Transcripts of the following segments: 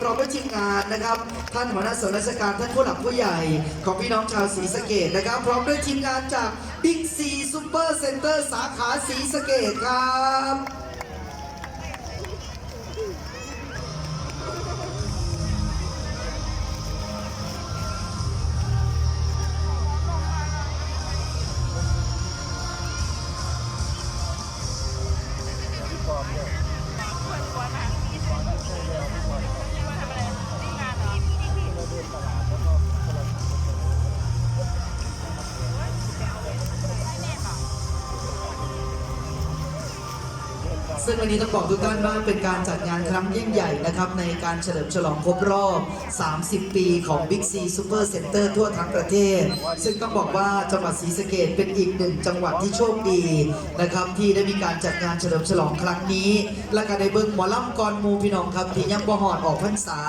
พร้อมด้วยทีมงานนะครับ ท่านหัวหน้าส่วนราชการท่านผู้หลักผู้ใหญ่ ของพี่น้องชาวศรีสะเกดนะครับ พร้อมด้วยทีมงานจากบิ๊กซีซูเปอร์เซ็นเตอร์สาขาศรีสะเกดครับ ซึ่งวันนี้ต้องบอกทุกท่านว่าเป็นการจัดงานครั้งยิ่งใหญ่นะครับ ในการเฉลิมฉลองครบรอบ 30 ปีของ Big C Super Center ทั่วทั้งประเทศ ซึ่งต้องบอกว่าจังหวัดศรีสะเกดเป็นอีกหนึ่งจังหวัดที่โชคดีนะครับที่ได้มีการจัดงานเฉลิมฉลองครั้งนี้ และก็ได้เบิ้งหมอลำกรมูพี่น้องครับที่ยังบ่หอดออกพรรษา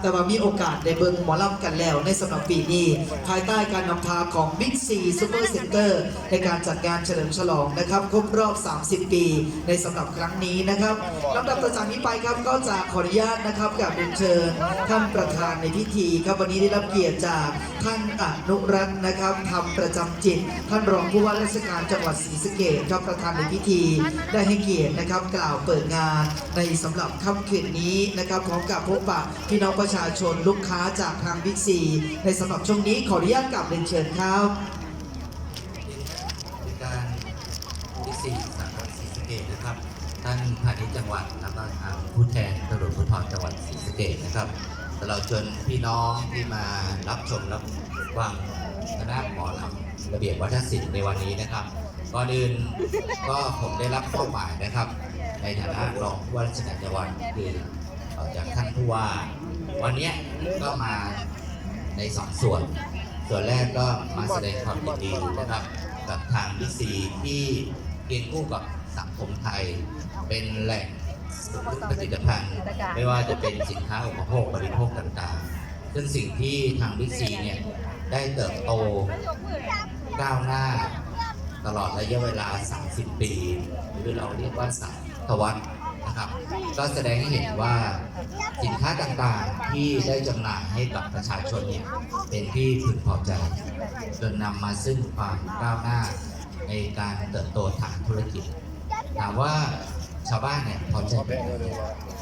แต่ว่ามีโอกาสได้เบิ้งหมอลำกันแล้วในสำหรับปีนี้ ภายใต้การนำพาของ Big C Super Center ในการจัดงานเฉลิมฉลองนะครับครบรอบ 30 ปีในสำหรับครั้งนี้นี้นะครับลำดับต่อจากนี้ไปครับก็จะขออนุญาตนะครับกับเรียนเชิญท่านประธานในพิธีครับวันนี้ได้รับเกียรติจากท่านอนุรักษ์นะครับทำประจำจิต ท่านรองผู้ว่าราชการจังหวัดศรีสะเกษครับประธานในพิธีได้ให้เกียรตินะครับ กล่าวเปิดงานในสำหรับค่ำคืนนี้นะครับพร้อมกับพบปะพี่น้องประชาชนลูกค้าจากทางบิ๊กซีในสำหรับช่วงนี้ขออนุญาตกลับเรียนเชิญครับการที่สี่สาขาานพาณิชย์จังหวัดแล้วก็ทางผู้แทนตำรวจภูธรจังหวัดศรีสะเกษนะครับตลอดจนพี่น้องที่มารับชมรับฟังคณะหมอลำระเบียบวัฒนศิลป์ในวันนี้นะครับก่อนอื่นก็ผมได้รับข้อหมายนะครับ ในฐานะรองผู้ว่าราชการจังหวัดคือจากท่านผู้ว่า วันนี้ก็มาในสองส่วน ส่วนแรกก็มาแสดงความยินดีนะครับกับทางบิ๊กซีที่เคียงคู่กับ สังคมไทย เป็นแหล่งผลิตภัณฑ์ ไม่ว่าจะเป็นสินค้าอุปโภคบริโภคต่างๆ ซึ่งสิ่งที่ทางบิ๊กซีเนี่ยได้เติบโตก้าวหน้า ตลอดระยะเวลา 30 ปี หรือเราเรียกว่าสามทวัตนะครับ ก็แสดงให้เห็นว่าสินค้าต่างๆที่ได้จำหน่ายให้กับประชาชนเนี่ยเป็นที่พึงพอใจ จนนำมาซึ่งความก้าวหน้าในการเติบโตทางธุรกิจ ถามว่าชาวบ้านเนี่ยพอใจไหม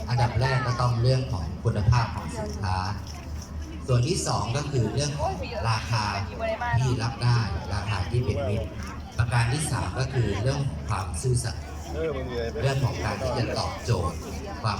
อันดับแรกก็ต้องเรื่องของคุณภาพของสินค้า ส่วนที่สองก็คือเรื่องของราคาที่รับได้ราคาที่เป็นมิตรประการที่สามก็คือเรื่องของความซื่อสัตย์เออมันมีอะไรไหมเรื่องของการที่จะตอบโจทย์ความ